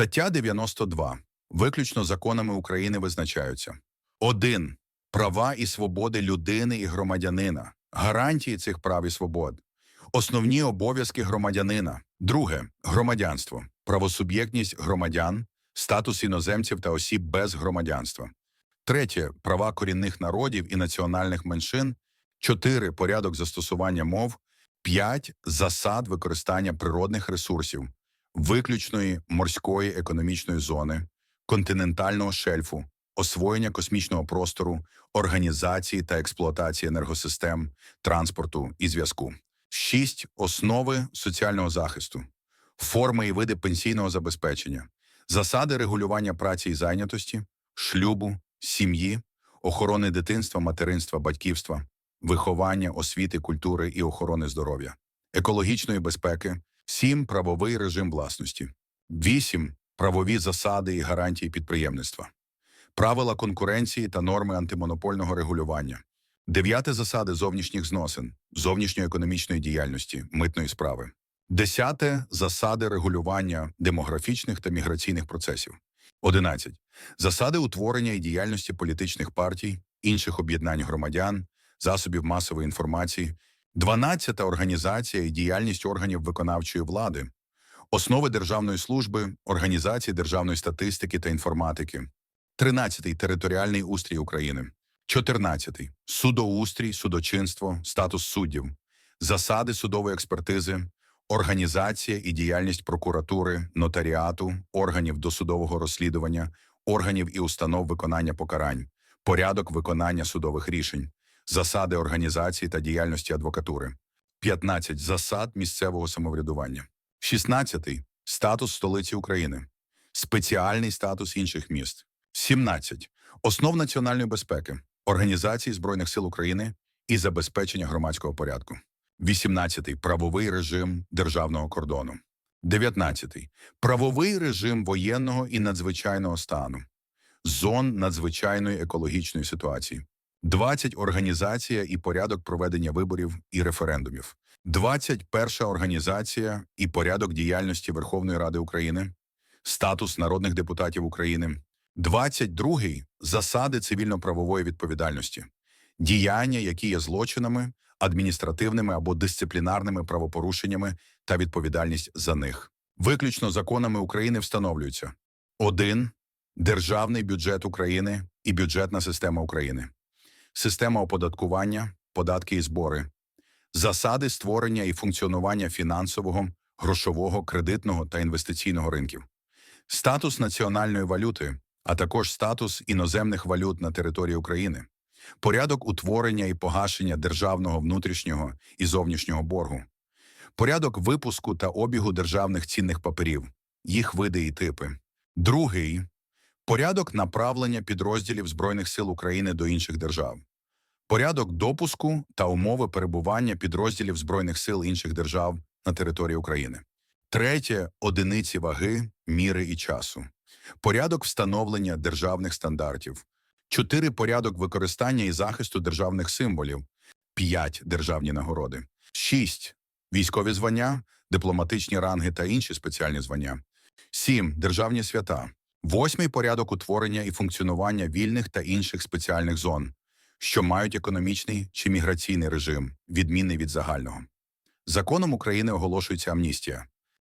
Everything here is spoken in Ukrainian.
Стаття 92. Виключно законами України визначаються. 1. Права і свободи людини і громадянина. Гарантії цих прав і свобод. Основні обов'язки громадянина. Друге. Громадянство. Правосуб'єктність громадян, статус іноземців та осіб без громадянства. Третє. Права корінних народів і національних меншин. Чотири. Порядок застосування мов. П'ять. Засад використання природних ресурсів, виключної морської економічної зони, континентального шельфу, освоєння космічного простору, організації та експлуатації енергосистем, транспорту і зв'язку. 6. Основи соціального захисту, форми і види пенсійного забезпечення, засади регулювання праці і зайнятості, шлюбу, сім'ї, охорони дитинства, материнства, батьківства, виховання, освіти, культури і охорони здоров'я, екологічної безпеки, 7. Правовий режим власності, 8. Правові засади і гарантії підприємництва, правила конкуренції та норми антимонопольного регулювання, дев'яте засади зовнішніх зносин, зовнішньоекономічної діяльності, митної справи, десяте засади регулювання демографічних та міграційних процесів, 11. Засади утворення і діяльності політичних партій, інших об'єднань громадян, засобів масової інформації, 12. Організація і діяльність органів виконавчої влади, основи державної служби, організації державної статистики та інформатики, 13. Територіальний устрій України, 14. Судоустрій, судочинство, статус суддів, засади судової експертизи, організація і діяльність прокуратури, нотаріату, органів досудового розслідування, органів і установ виконання покарань, порядок виконання судових рішень, засади організації та діяльності адвокатури, 15. Засад місцевого самоврядування, 16. Статус столиці України, спеціальний статус інших міст, 17. Основ національної безпеки, організації Збройних сил України і забезпечення громадського порядку, 18. Правовий режим державного кордону, 19. Правовий режим воєнного і надзвичайного стану, зон надзвичайної екологічної ситуації, 20. Організація і порядок проведення виборів і референдумів. 21. Організація і порядок діяльності Верховної Ради України. Статус народних депутатів України. 22. Засади цивільно-правової відповідальності. Діяння, які є злочинами, адміністративними або дисциплінарними правопорушеннями та відповідальність за них. Виключно законами України встановлюються 1. Державний бюджет України і бюджетна система України система оподаткування, податки і збори, засади створення і функціонування фінансового, грошового, кредитного та інвестиційного ринків, статус національної валюти, а також статус іноземних валют на території України, порядок утворення і погашення державного внутрішнього і зовнішнього боргу, порядок випуску та обігу державних цінних паперів, їх види і типи. Другий Порядок направлення підрозділів Збройних сил України до інших держав. Порядок допуску та умови перебування підрозділів Збройних сил інших держав на території України. Третє одиниці ваги, міри і часу. Порядок встановлення державних стандартів. Чотири порядок використання і захисту державних символів. П'ять державні нагороди. Шість військові звання, дипломатичні ранги та інші спеціальні звання. Сім державні свята. Восьмий порядок утворення і функціонування вільних та інших спеціальних зон, що мають економічний чи міграційний режим, відмінний від загального. Законом України оголошується амністія.